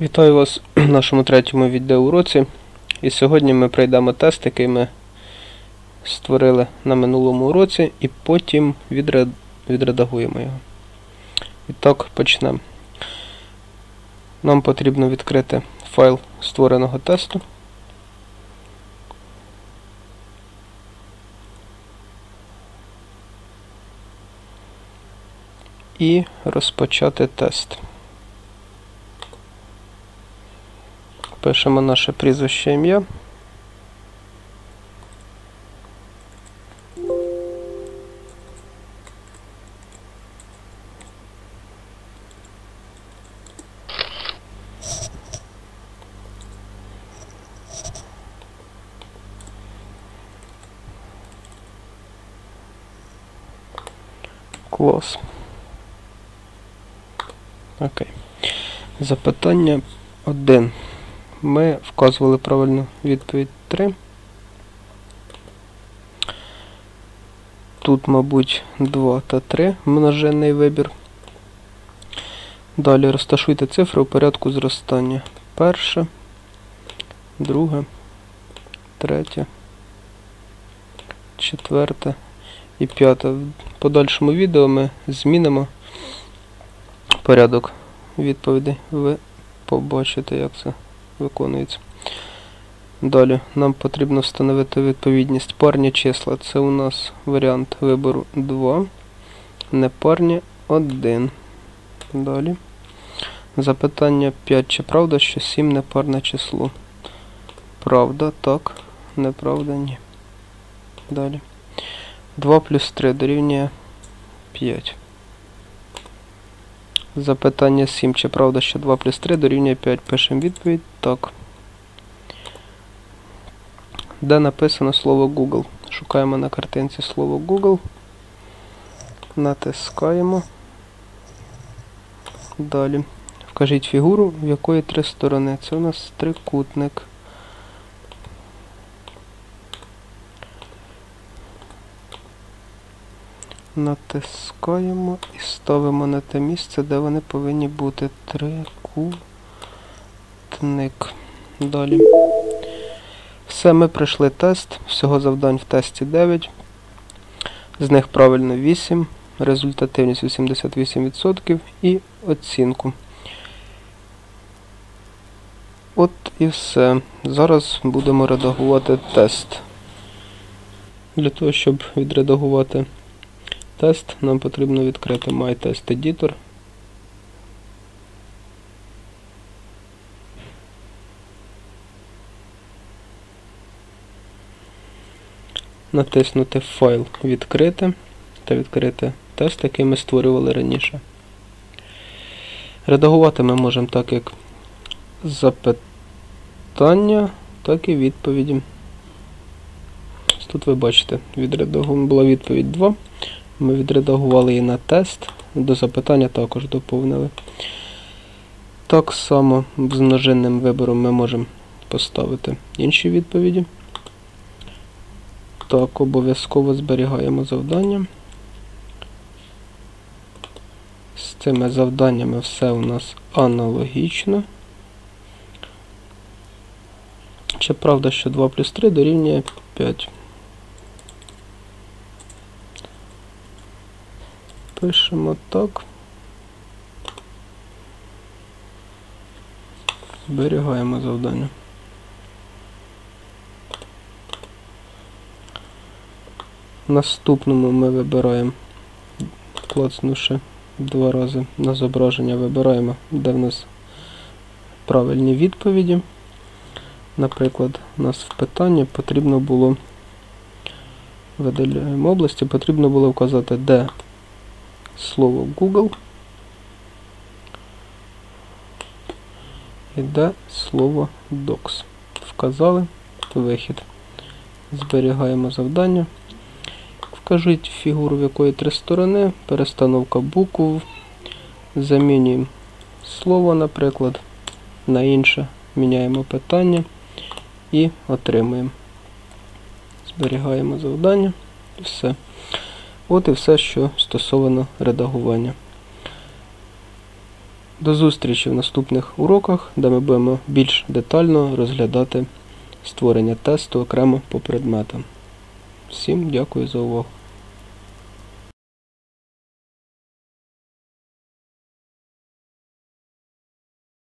Вітаю вас в нашому третьому відеоуроці. І сьогодні ми пройдемо тест, який ми створили на минулому уроці, і потім відре- відредагуємо його. І так, почнемо. Нам потрібно відкрити файл створеного тесту. І розпочати тест. Пишемо наше прізвище ім'я. Клас. Окей. Запитання 1. Ми вказували правильну відповідь 3. Тут, мабуть, 2 та 3 множинний вибір. Далі розташуйте цифри у порядку зростання. Перше, друге, третє, четверте і п'яте. В подальшому відео ми змінимо порядок відповідей. Ви побачите, як це виконується. Далі нам потрібно встановити відповідність парні числа. Це у нас варіант вибору 2, непарні 1. Далі. Запитання 5. Чи правда, що 7 непарне число? Правда, так. Неправда, ні. Далі. 2 плюс 3 дорівнює 5. Запитання 7. Чи правда, що 2 плюс 3 дорівнює 5? Пишемо відповідь. Так. Де написано слово Google? Шукаємо на картинці слово Google. Натискаємо. Далі. Вкажіть фігуру, в якої три сторони. Це у нас трикутник. Натискаємо і ставимо на те місце, де вони повинні бути. Трикутник. Далі. Все, ми пройшли тест. Всього завдань в тесті 9. З них правильно 8, результативність 88% і оцінку. От і все. Зараз будемо редагувати тест. Для того, щоб відредагувати тест, нам потрібно відкрити MyTest Editor. Натиснути Файл Відкрити та відкрити тест, який ми створювали раніше. Редагувати ми можемо так як запитання, так і відповіді. Тут ви бачите, відредагу- була відповідь 2. Ми відредагували її на тест, до запитання також доповнили. Так само з множинним вибором ми можемо поставити інші відповіді. Так, обов'язково зберігаємо завдання. З цими завданнями все у нас аналогічно. Чи правда, що 2 плюс 3 дорівнює 5? Пишемо так. Зберігаємо завдання. Наступному ми вибираємо, клацнувши два рази на зображення, вибираємо, де в нас правильні відповіді. Наприклад, у нас в питанні потрібно було видаляємо області, потрібно було вказати, де слово Google і де слово Docs. Вказали вихід. Зберігаємо завдання. Вкажіть фігуру, в якої три сторони, перестановка букв. Замінюємо слово, наприклад, на інше. Міняємо питання і отримуємо. Зберігаємо завдання. Все. От і все, що стосовано редагування. До зустрічі в наступних уроках, де ми будемо більш детально розглядати створення тесту окремо по предметам. Всім дякую за увагу.